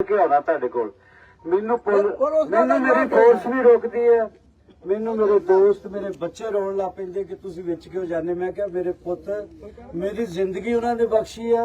ਕੇ ਆਉਣਾ ਤੁਹਾਡੇ ਕੋਲ। ਮੈਨੂੰ ਮੈਨੂੰ ਮੇਰੀ ਫੋਰਸ ਵੀ ਰੋਕਦੀ ਹੈ। ਮੈਨੂੰ ਮੇਰੇ ਦੋਸਤ ਮੇਰੇ ਬੱਚੇ ਰੋਣ ਲੱਗ ਪੈਂਦੇ ਕਿ ਤੁਸੀਂ ਵਿੱਚ ਕਿਉਂ ਜਾਂਦੇ? ਮੈਂ ਕਿਹਾ ਮੇਰੇ ਪੁੱਤ ਮੇਰੀ ਜ਼ਿੰਦਗੀ ਉਹਨਾਂ ਨੇ ਬਖਸ਼ੀ ਆ।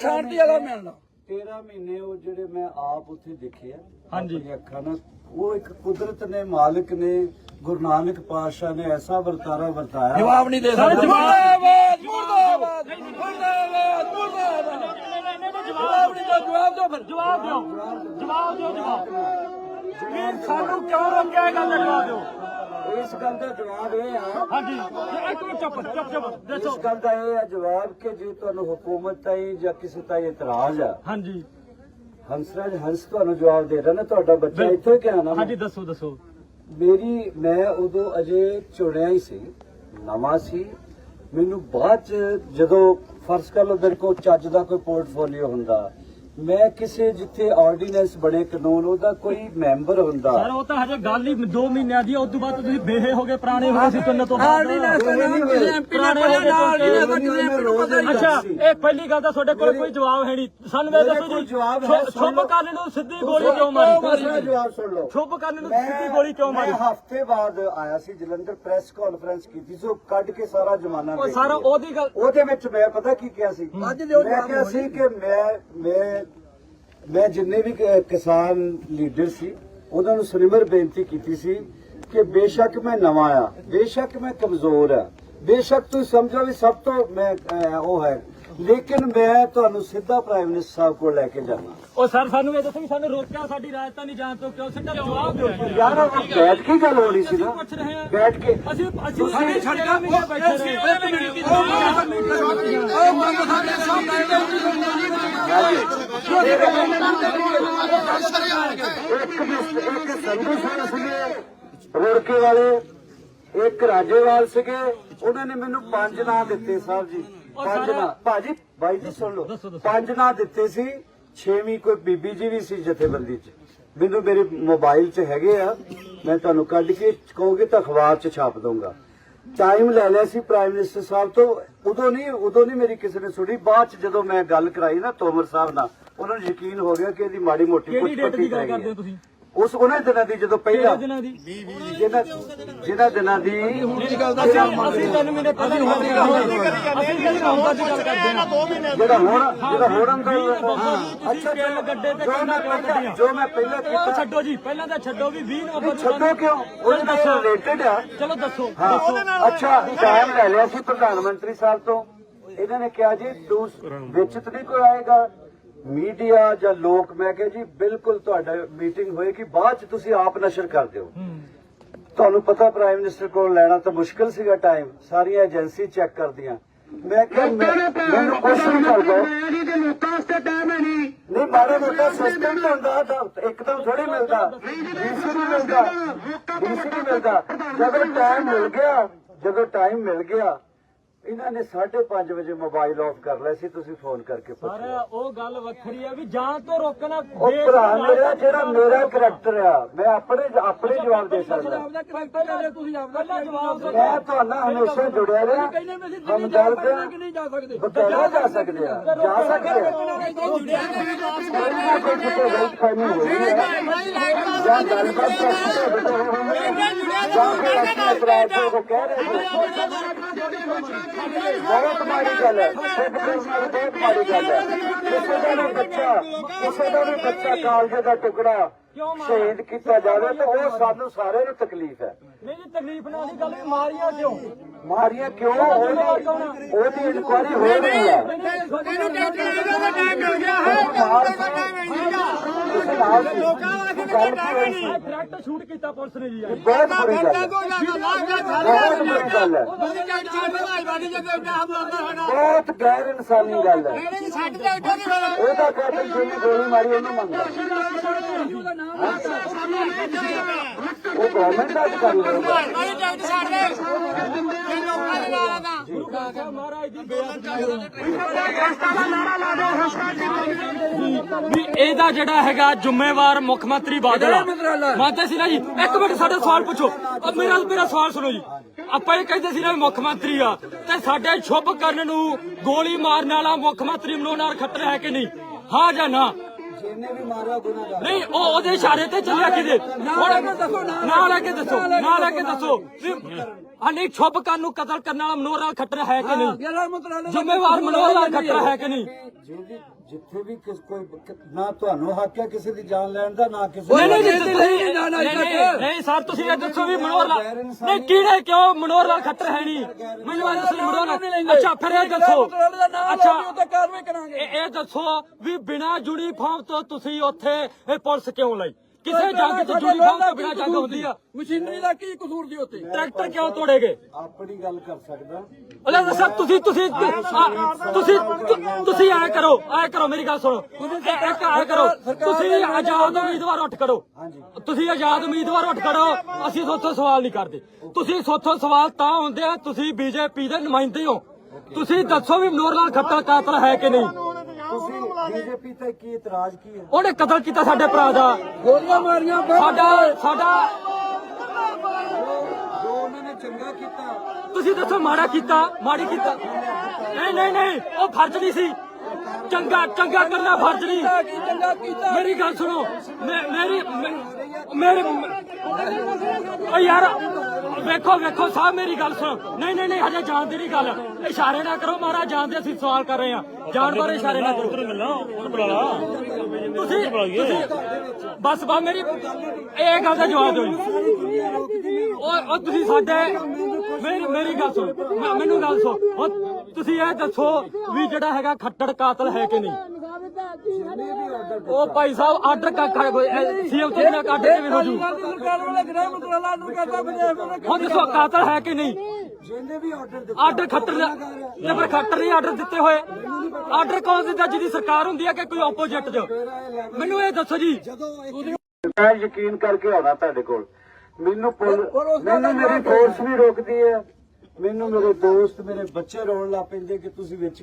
ਸ਼ਾਂਤੀ ਵਾਲਾ ਮਿਲਣਾ। 13 ਮਹੀਨੇ ਉਹ ਜਿਹੜੇ ਮੈਂ ਆਪ ਉੱਥੇ ਦੇਖੇ ਆ ਹਾਂਜੀ। ਅੱਖਾਂ ਨਾਲ ਉਹ ਇੱਕ ਕੁਦਰਤ ਨੇ ਮਾਲਕ ਨੇ ਗੁਰੂ ਨਾਨਕ ਪਾਤਸ਼ਾਹ ਨੇ ਐਸਾ ਵਰਤਾਰਾ ਵਰਤਾਇਆ। ਜਵਾਬ ਨਹੀਂ ਦੇ ਸਕਦਾ। ਜਵਾਬ- ਮੁਰਦਾਬਾਦ ਮੁਰਦਾਬਾਦ ਮੁਰਦਾਬਾਦ ਮੁਰਦਾਬਾਦ ਜਵਾਬ ਨਹੀਂ ਦਿਓ ਜਵਾਬ ਦਿਓ ਫਿਰ। ਜਵਾਬ ਦਿਓ। ਜਵਾਬ ਦਿਓ ਜਵਾਬ। ਸਾਨੂੰ ਕਿਉਂ ਰੋਕਿਆ ਇਹ ਗੱਲ ਦਾ ਜਵਾਬ ਦਿਓ। ਇਸ ਗੱਲ ਦਾ ਜਵਾਬ ਇਹ ਆ। ਹਾਂਜੀ। ਇੱਕ ਮਿੰਟ ਚੁੱਪ ਚੁੱਪ ਚੁੱਪ ਦੱਸੋ। ਇਸ ਗੱਲ ਦਾ ਇਹ ਆ ਜਵਾਬ ਕਿ ਜੇ ਤੁਹਾਨੂੰ ਹਕੂਮਤ ਤਾਈ ਜਾਂ ਕਿਸੇ ਤਾਈ ਇਤਰਾਜ਼ ਆ ਹਾਂਜੀ। ਹੰਸਰਾਜ ਹੰਸ ਤੁਹਾਨੂੰ ਜਵਾਬ ਦੇ ਰਿਹਾ ਨਾ ਤੁਹਾਡਾ ਬੱਚਾ ਇੱਥੇ ਕਿਹਾ ਨਾ ਹਾਂਜੀ ਦੱਸੋ ਦੱਸੋ। ਮੇਰੀ ਮੈਂ ਉਦੋਂ ਅਜੇ ਚੁਣਿਆ ਹੀ ਸੀ ਨਵਾਂ ਸੀ। ਮੈਨੂੰ ਬਾਅਦ ਚ ਜਦੋਂ ਫਰਜ਼ ਕਰ ਲਓ ਮੇਰੇ ਕੋਲ ਚੱਜ ਦਾ ਕੋਈ ਪੋਰਟਫੋਲੀਓ ਹੁੰਦਾ ਮੈਂ ਕਿਸੇ ਜਿੱਥੇ ਆਰਡੀਨੈਂਸ ਬਣੇ ਕਾਨੂੰਨ ਉਹਦਾ ਕੋਈ ਮੈਂਬਰ ਹੁੰਦਾ। ਸਰ ਉਹ ਤਾਂ ਹਜੇ ਗੱਲ ਹੀ 2 ਮਹੀਨਿਆਂ ਦੀ ਹੈ ਉਸ ਤੋਂ ਬਾਅਦ ਤੁਸੀਂ ਬੇਹੇ ਹੋ ਗਏ ਪੁਰਾਣੇ ਹੋ ਗਏ ਸੀ ਤਿੰਨ ਤੋਂ। ਆਰਡੀਨੈਂਸ ਦਾ ਨਾਮ ਕਿਸੇ ਐਮਪੀ ਨੇ ਪੜਿਆ ਨਾ ਆਰਡੀਨੈਂਸ ਦਾ ਕਿਸੇ ਐਮਪੀ ਨੂੰ ਪਤਾ ਨਹੀਂ। ਅੱਛਾ ਇਹ ਪਹਿਲੀ ਗੱਲ ਤਾਂ ਤੁਹਾਡੇ ਕੋਲ ਕੋਈ ਜਵਾਬ ਹੈ ਨਹੀਂ। ਸਾਨੂੰ ਇਹ ਦੱਸੋ ਜੀ ਜਵਾਬ ਹੈ, ਛੁ- ਸੁਣ ਛੁਪ ਲਓ। ਕਰਨ ਨੂੰ ਸਿੱਧੀ ਗੋਲੀ ਕਿਉਂ ਮਾਰੀ? ਜਵਾਬ ਸੁਣ ਲਓ। ਛੁਪ ਕਰਨ ਨੂੰ ਸਿੱਧੀ ਗੋਲੀ ਕਿਉਂ ਮਾਰੀ? ਮੈਂ ਹਫ਼ਤੇ ਬਾਅਦ ਆਇਆ ਸੀ ਜਲੰਧਰ ਪ੍ਰੈਸ ਕਾਨਫਰੰਸ ਕੀਤੀ ਸੀ ਉਹ ਕੱਢ ਕੇ ਸਾਰਾ ਜਮਾਨਾ ਉਹ ਸਾਰਾ। ਉਹਦੀ ਗੱਲ ਉਹਦੇ ਵਿੱਚ ਮੈਂ ਪਤਾ ਕੀ ਕਿਹਾ ਸੀ? ਅੱਜ ਦੇ ਉਹ ਮੈਂ ਜਵਾਬ ਕਿਹਾ ਸੀ ਕਿ ਮੈਂ ਮੈਂ ਮੈਂ ਜਿੰਨੇ ਵੀ ਕ- ਕਿਸਾਨ ਲੀਡਰ ਸੀ ਉਹਨਾਂ ਨੂੰ ਸੁਨਿਮਰ ਬੇਨਤੀ ਕੀਤੀ ਸੀ ਕਿ ਬੇਸ਼ੱਕ ਮੈਂ ਨਵਾਂ ਆ ਬੇਸ਼ੱਕ ਮੈਂ ਕਮਜ਼ੋਰ ਆ ਬੇਸ਼ੱਕ ਤੁਸੀਂ ਸਮਝੋ ਵੀ ਸਭ ਤੋਂ ਮੈਂ ਉਹ ਹੈ। ਲੇਕਿਨ ਮੈਂ ਤੁਹਾਨੂੰ ਸਿੱਧਾ ਪ੍ਰਾਈਮ ਮਿਨਿਸਟਰ ਸਾਹਿਬ ਕੋਲ ਲੈ ਕੇ ਜਾਣਾ ਉਹ ਸਰ ਸਾਨੂੰ ਇਹ ਦੱਸੋ ਵੀ ਸਾਨੂੰ ਰੋਕਿਆ ਸਾਡੀ ਰਾਜਧਾਨੀ ਜਾਣ ਤੋਂ ਕਿਉਂ ਸਿੱਧਾ ਜਵਾਬ ਦਿਓ। ਯਾਰ ਉਹ ਬੈਠ ਕੇ ਗੱਲ ਹੋਣੀ ਸੀ ਨਾ। ਬੈਠ ਕੇ। ਅਸੀਂ ਅਸੀਂ ਅਸੀਂ ਛੱਡਾਂ ਮਹੀਨੇ ਬੈਠੇ ਰਹੇ? ਇੱਕ ਮਿਸ- ਇੱਕ ਸੰਧੂ ਸਿੰਘ ਸੀਗੇ ਰੋੜਕੇ ਵਾਲੇ ਇੱਕ ਰਾਜੇਵਾਲ ਸੀਗੇ ਉਹਨਾਂ ਨੇ ਮੈਨੂੰ ਪੰਜ ਨਾਂ ਦਿੱਤੇ ਸਾਹਿਬ ਜੀ। ਪੰਜ ਨਾਂ। ਭਾਜੀ ਬਾਈ ਜੀ ਸੁਣ ਲਓ। ਪੰਜ ਨਾਂ ਦਿੱਤੇ ਸੀ ਛੇਵੀਂ ਕੋਈ ਬੀਬੀ ਜੀ ਵੀ ਸੀ ਜਥੇਬੰਦੀ 'ਚ। ਮੈਨੂੰ ਮੇਰੇ ਮੋਬਾਈਲ 'ਚ ਹੈਗੇ ਆ। ਮੈਂ ਤੁਹਾਨੂੰ ਕੱਢ ਕੇ ਕਹੋਗੇ ਤਾਂ ਅਖਬਾਰ 'ਚ ਛਾਪ ਦਊਂਗਾ। ਟਾਈਮ ਲੈ ਲਿਆ ਸੀ ਪ੍ਰਾਈਮ ਮਿਨਿਸਟਰ ਸਾਹਿਬ ਤੋਂ। ਉਦੋਂ ਨਹੀਂ ਉਦੋਂ ਨਹੀਂ ਮੇਰੀ ਕਿਸੇ ਨੇ ਸੁਣੀ। ਬਾਅਦ 'ਚ ਜਦੋਂ ਮੈਂ ਗੱਲ ਕਰਾਈ ਨਾ ਤੋਮਰ ਸਾਹਿਬ ਨਾਲ ਉਹਨਾਂ ਨੂੰ ਯਕੀਨ ਹੋ ਗਿਆ ਕਿ ਇਹਦੀ ਮਾੜੀ ਮੋਟੀ ਡੇਟ ਪੱਟੀ ਕਰਾਈ ਕਰਦੇ ਹੋ ਉਸ ਉਹਨਾਂ ਦਿਨਾਂ ਦੀ ਜਦੋਂ ਪਹਿਲਾਂ ਕਿਹੜੇ ਦਿਨਾਂ ਦੀ? ਜਿਹਨਾਂ ਜਿਹਨਾਂ ਦਿਨਾਂ ਦੀ ਅਸੀਂ ਤਿੰਨ ਮਹੀਨੇ ਪਹਿਲਾਂ ਹੀ। ਹੋਣੀ ਅਸੀਂ ਕਿਹੜੀ ਰੌਂਦਾ ਦੀ ਗੱਲ ਕਰਦੇ ਹਾਂ ਜਿਹੜਾ ਹੁਣ ਜਿਹੜਾ ਹੁਣ ਅੰਦਰ ਅੱਛਾ ਕਿਹੜੇ ਗੱਡੇ ਤੇ ਜੋ ਕਿੰਨਾ ਮੈਂ ਪਹਿਲਾਂ ਕੱਢੀਆਂ ਜੋ ਮੈਂ ਪਹਿਲਾਂ ਉਹ ਕੀਤਾ ਛੱਡੋ ਜੀ ਪਹਿਲਾਂ ਤਾਂ ਛੱਡੋ ਵੀ 20 ਨਵੰਬਰ ਨੂੰ ਛੱਡੋ ਕਿਉਂ? ਉਹਦੇ ਨਾਲ ਦੱਸੋ। ਰਿਲੇਟਡ ਆ। ਚਲੋ ਦੱਸੋ। ਅੱਛਾ ਟਾਈਮ ਲੈ ਲਿਆ ਸੀ ਪ੍ਰਧਾਨ ਮੰਤਰੀ ਸਾਹਿਬ ਤੋਂ। ਇਹਨਾਂ ਨੇ ਕਿਹਾ ਜੀ ਤਾਂ ਨਹੀਂ ਕੋਈ ਆਏਗਾ। ਮੀਡੀਆ ਜਾਂ ਲੋਕ ਮੈਂ ਕਿਹਾ ਜੀ ਬਿਲਕੁਲ ਤੁਹਾਡਾ ਮੀਟਿੰਗ ਹੋਏਗੀ ਬਾਅਦ ਚ ਤੁਸੀਂ ਆਪ ਨਸ਼ਰ ਕਰ ਦਿਓ ਤੁਹਾਨੂੰ ਪਤਾ ਪ੍ਰਾਈਮ ਮਿਨਿਸਟਰ ਕੋਲ ਲੈਣਾ ਤਾਂ ਮੁਸ਼ਕਲ ਸੀਗਾ ਟਾਈਮ ਸਾਰੀਆਂ ਏਜੰਸੀ ਚੈੱਕ ਕਰਦੀਆਂ। ਮੈਂ ਕਿਹਾ ਮੈਨੂੰ ਨਹੀਂ ਕਰਦਾ ਨਹੀਂ। ਮਾੜਾ ਮੋਟਾ ਸਿਸਟਮ ਤਾਂ ਹੁੰਦਾ ਤਾਂ ਇੱਕਦਮ ਥੋੜੀ ਮਿਲਦਾ। ਡੀਸੀ ਨਹੀਂ ਮਿਲਦਾ। ਡੀਸੀ ਨਹੀਂ ਮਿਲਦਾ। ਜਦੋਂ ਟਾਈਮ ਮਿਲ ਗਿਆ ਜਦੋਂ ਟਾਈਮ ਮਿਲ ਗਿਆ ਇਹਨਾਂ ਨੇ 5:30 ਵਜੇ ਮੋਬਾਈਲ ਆਫ ਕਰ ਲਿਆ ਸੀ ਤੁਸੀਂ ਫੋਨ ਕਰਕੇ ਪੁੱਛ ਸਰ ਲਿਆ ਉਹ ਗੱਲ ਵੱਖਰੀ ਆ ਵੀ ਜਾਨ ਤੋਂ ਰੋਕਣਾ ਉਹ ਭਰਾ ਮੇਰਾ ਜਿਹੜਾ ਮੇਰਾ ਕਰੈਕਟਰ ਆ ਮੈਂ ਆਪਣੇ ਆਪਣੇ ਜਵਾਬ ਦੇ ਸਕਦਾ ਕਰੈਕਟਰ ਤੁਸੀਂ ਆਪਦਾ ਜਵਾਬ ਮੈਂ ਹਮੇਸ਼ਾ ਜੁੜਿਆ ਰਿਹਾ ਜਾ ਕਿ ਨਹੀਂ ਜਾ ਸਕਦੇ ਜਾ ਸਕਦੇ ਆ ਜਾ ਸਕਦੇ ਆ ਹੈ ਜਾਂ ਜਾਂ ਹੋ ਬਹੁਤ ਮਾੜੀ ਗੱਲ ਹੈ ਬਹੁਤ ਮਾੜੀ ਗੱਲ ਹੈ ਕਿਸੇ ਦਾ ਵੀ ਬੱਚਾ ਕਿਸੇ ਦਾ ਵੀ ਬੱਚਾ ਕਾਲਜ ਦਾ ਟੁਕੜਾ ਸ਼ਹੀਦ ਕੀਤਾ ਜਾਵੇ ਤਾਂ ਉਹ ਸਾਨੂੰ ਸਾਰਿਆਂ ਨੂੰ ਤਕਲੀਫ ਹੈ। ਨਹੀਂ ਜੀ ਤਕਲੀਫ ਨਾਲ ਦੀ ਗੱਲ ਮਾਰੀਆਂ ਕਿਉਂ? ਮਾਰੀਆਂ ਕਿਉਂ? ਉਹਦੀ ਉਹਦੀ ਇਨਕੁਆਇਰੀ ਹੋ ਰਹੀ ਹੈ। ਇਹਨੂੰ ਤੁਸੀਂ ਨਾਲ ਸੀ। ਗੱਲ ਕੀ ਹੋਈ ਸੀ ਡਾਇਰੈਕਟ ਸ਼ੂਟ ਕੀਤਾ ਪੁਲਿਸ ਨੇ ਜੀ ਬਹੁਤ ਬੁਰੀ ਗੱਲ ਹੈ। ਬਹੁਤ ਬੁਰੀ ਗੱਲ ਹੈ। ਬਹੁਤ ਗੈਰ ਇਨਸਾਨੀ ਗੱਲ ਹੈ। ਉਹਦਾ ਕਾਤਲ ਜਿਹਨੇ ਗੋਲੀ ਮਾਰੀ ਉਹਨੂੰ ਮੰਗਦਾ ਉਹ ਗਵਰਨਮੈਂਟ ਦਾ ਅਧਿਕਾਰੀ ਹੋਊਗਾ ਵੀ ਇਹਦਾ ਜਿਹੜਾ ਹੈਗਾ ਜ਼ਿੰਮੇਵਾਰ ਮੁੱਖ ਮੰਤਰੀ ਬਾਦਲ ਆ। ਕਿਹੜਾ ਮੰਤਰਾਲਾ? ਮੰਨਦੇ ਸੀ ਨਾ ਜੀ? ਇੱਕ ਮਿੰਟ ਸਾਡਾ ਸਵਾਲ ਪੁੱਛੋ। ਅਹ ਮੇਰਾ ਮੇਰਾ ਸਵਾਲ ਸੁਣੋ ਜੀ। ਆਪਾਂ ਇਹ ਕਹਿੰਦੇ ਸੀ ਨਾ ਮੁੱਖ ਮੰਤਰੀ ਆ। ਤੇ ਸਾਡੇ ਸ਼ੁਭ ਕਰਨ ਨੂੰ ਗੋਲੀ ਮਾਰਨ ਵਾਲਾ ਮੁੱਖ ਮੰਤਰੀ ਮਨੋਹਰ ਖੱਟਰ ਹੈ ਕਿ ਨਹੀਂ? ਹਾਂ ਜਾਂ ਨਾ? ਜਿਹਨੇ ਵੀ ਮਾਰਿਆ ਗੁਨਾਹਗਾਰ ਨਹੀਂ ਉਹ ਉਹਦੇ ਇਸ਼ਾਰੇ ਤੇ ਚੱਲਿਆ ਕਿਤੇ। ਲੈ ਕੇ ਦੱਸੋ, ਨਾਲ ਨਾ ਲੈ ਕੇ ਦੱਸੋ ਨਾਲ ਕੇ ਨਾ ਲੈ ਕੇ ਦੱਸੋ। ਵੀ ਹਾਂ ਨਹੀਂ ਸ਼ੁਭ ਕਰਨ ਨੂੰ ਕਤਲ ਕਰਨ ਵਾਲਾ ਮਨੋਹਰ ਖੱਟਰ ਹੈ ਕਿ ਨਹੀਂ? ਜ਼ਿੰਮੇਵਾਰ ਮਨੋਹਰ ਖੱਟਰ ਹੈ ਕਿ ਨਹੀਂ? ਜਿੱਥੇ ਵੀ ਕਿਸ ਕੋਈ ਨਾ ਤੁਹਾਨੂੰ ਹੱਕ ਹੈ ਕਿਸੇ ਦੀ ਜਾਨ ਲੈਣ ਦਾ ਨਾ ਕਿਸੇ ਨਹੀਂ ਨਹੀਂ ਨਹੀਂ, ਨਹੀਂ ਨਹੀਂ, ਨਾ, ਨਾ, ਨਹੀਂ, ਇੱਥੇ। ਨਹੀਂ, ਨਹੀਂ ਸਰ ਤੁਸੀਂ ਇਹ ਦੱਸੋ ਵੀ ਮਨੋਹਰ ਲਾਲ ਨਹੀਂ ਕਿਹੜੇ ਕਿਉਂ ਮਨੋਹਰ ਲਾਲ ਖੱਟਰ ਹੈ ਨਹੀਂ? ਮੈਨੂੰ ਦੱਸੋ ਮਨੋਹਰ ਲਾਲ ਅੱਛਾ ਫਿਰ ਇਹ ਦੱਸੋ। ਅੱਛਾ। ਅੱਛਾ ਉੱਤੇ ਕਾਰਵਾਈ ਕਰਾਂਗੇ। ਇਹ ਇਹ ਦੱਸੋ ਵੀ ਬਿਨਾ ਯੂਨੀਫਾਰਮ ਤੋਂ ਤੁਸੀਂ ਉੱਥੇ ਇਹ ਪੁਲਿਸ ਕਿਉਂ ਲਈ? ਕਿਸੇ ਜੰਗ ਚ ਯੂਨੀਫਾਰਮ ਤੋਂ ਬਿਨਾ ਜੰਗ ਹੁੰਦੀ ਆ। ਮਸ਼ੀਨਰੀ ਦਾ ਕੀ ਕਸੂਰ ਦੀ ਉੱਤੇ ਟਰੈਕਟਰ ਕਿਉਂ ਤੋੜੇਗੇ ਆਪਣੀ ਗੱਲ ਕਰ ਸਕਦਾ। ਅਲੇ ਸਰ ਤੁਸੀਂ ਤੁਸੀਂ ਤੁਸੀਂ ਤੁਸੀਂ ਐ ਕਰੋ ਐ ਕਰੋ ਮੇਰੀ ਗੱਲ ਸੁਣੋ। ਇੱਕ ਐ ਕਰੋ ਤੁਸੀਂ ਆਜ਼ਾਦ ਉਮੀਦਵਾਰ ਉੱਠ ਕਰੋ ਤੁਸੀਂ ਆਜ਼ਾਦ ਉਮੀਦਵਾਰ ਉੱਠ ਕਰੋ ਅਸੀਂ ਸੋਥੋਂ ਸਵਾਲ ਨਹੀਂ ਕਰਦੇ। ਤੁਸੀਂ ਸੋਥੋਂ ਸਵਾਲ ਤਾਂ ਹੁੰਦੇ ਆ ਤੁਸੀਂ ਬੀਜੇਪੀ ਦੇ ਨੁਮਾਇੰਦੇ ਹੋ। ਤੁਸੀਂ ਦੱਸੋ ਵੀ ਮਨੋਹਰ ਲਾਲ ਖੱਟਰ ਕਾਤਲ ਹੈ ਕਿ ਨਹੀਂ? ਤੁਸੀਂ ਬੀਜੇਪੀ ਤੇ ਕੀ ਇਤਰਾਜ਼ ਕੀ ਹੈ? ਉਹਨੇ ਕਤਲ ਕੀਤਾ ਸਾਡੇ ਭਰਾ ਦਾ। ਗੋਲੀਆਂ ਮਾਰੀਆਂ ਸਾਡਾ ਸਾਡਾ ਜੋ ਉਹਨਾਂ ਨੇ ਚੰਗਾ ਕੀਤਾ। ਤੁਸੀਂ ਦੱਸੋ ਮਾੜਾ ਕੀਤਾ ਮਾੜੀ ਕੀਤਾ। ਨਹੀਂ ਨਹੀਂ ਨਹੀਂ ਉਹ ਫਰਜ਼ ਨਹੀਂ ਸੀ। ਚੰਗਾ ਚੰਗਾ ਕਰਨਾ ਫਰਜ਼ ਨਹੀਂ। ਮੇਰੀ ਗੱਲ ਸੁਣੋ। ਮੇਰੀ ਮੇਰੇ ਓ ਯਾਰ ਵੇਖੋ ਵੇਖੋ ਸਾਹਿਬ ਮੇਰੀ ਗੱਲ ਸੁਣੋ। ਨਹੀਂ ਨਹੀਂ ਨਹੀਂ ਹਜੇ ਜਾਣ ਦੀ ਨਹੀਂ ਗੱਲ। ਇਸ਼ਾਰੇ ਨਾ ਕਰੋ ਮਹਾਰਾਜ ਜਾਣਦੇ ਅਸੀਂ ਸਵਾਲ ਕਰ ਰਹੇ ਹਾਂ। ਜਾਣ ਬਾਰੇ ਇਸ਼ਾਰੇ ਨਾ ਕਰੋ। ਤੁਸੀਂ ਤੁਸੀਂ ਬਸ ਬਾ ਮੇਰੀ ਇਹ ਗੱਲ ਦਾ ਜਵਾਬ ਦਿਓ ਜੀ। ਉਹ ਤੁਸੀਂ ਸਾਡੇ ਮੇਰੀ ਮੇਰੀ ਗੱਲ ਸੁਣੋ। ਮੈਨੂੰ ਗੱਲ ਸੁਣੋ। ਤੁਸੀਂ ਇਹ ਦੱਸੋ ਵੀ ਜਿਹੜਾ ਹੈਗਾ ਖੱਟੜ ਕਾਤਲ ਹੈ ਕਿ ਨਹੀਂ? ਉਹ ਭਾਈ ਸਾਹਿਬ ਆਰਡਰ ਕਾ ਸੀਐਮ ਤੇ ਨਾ ਆਰਡਰ ਕਿਵੇਂ ਹੋ ਜੂ? ਸਰਕਾਰ ਵਾਲੇ ਗ੍ਰਹਿ ਮੰਤਰਾਲਾ ਨੂੰ ਕਹਿੰਦਾ ਪੰਜਾਬ ਹੁਣ ਦੱਸੋ ਕਾਤਲ ਹੈ ਕਿ ਨਹੀਂ? ਜਿਹਨੇ ਵੀ ਆਰਡਰ ਦਿੱਤਾ। ਆਰਡਰ ਖੱਟਰ ਨੇ ਫਿਰ ਖੱਟਰ ਨੇ ਆਰਡਰ ਦਿੱਤੇ ਹੋਏ ਆਰਡਰ ਕੌਣ ਦਿੰਦਾ ਜਿਹਦੀ ਸਰਕਾਰ ਹੁੰਦੀ ਹੈ ਕਿ ਕੋਈ ਆਪੋਜੀਟ ਚ? ਮੈਨੂੰ ਇਹ ਦੱਸੋ ਜੀ। ਮੈਂ ਯਕੀਨ ਕਰਕੇ ਆਉਣਾ ਤੁਹਾਡੇ ਕੋਲ। ਮੈਨੂੰ ਪਰ ਮੈਨੂੰ ਮੇਰੀ ਫੋਰਸ ਵੀ ਰੋਕਦੀ ਹੈ। ਮੈਨੂੰ ਮੇਰੇ ਦੋਸਤ ਮੇਰੇ ਬੱਚੇ ਰੋਣ ਲੱਗ ਪੈਂਦੇ ਕਿ ਤੁਸੀਂ ਵਿੱਚ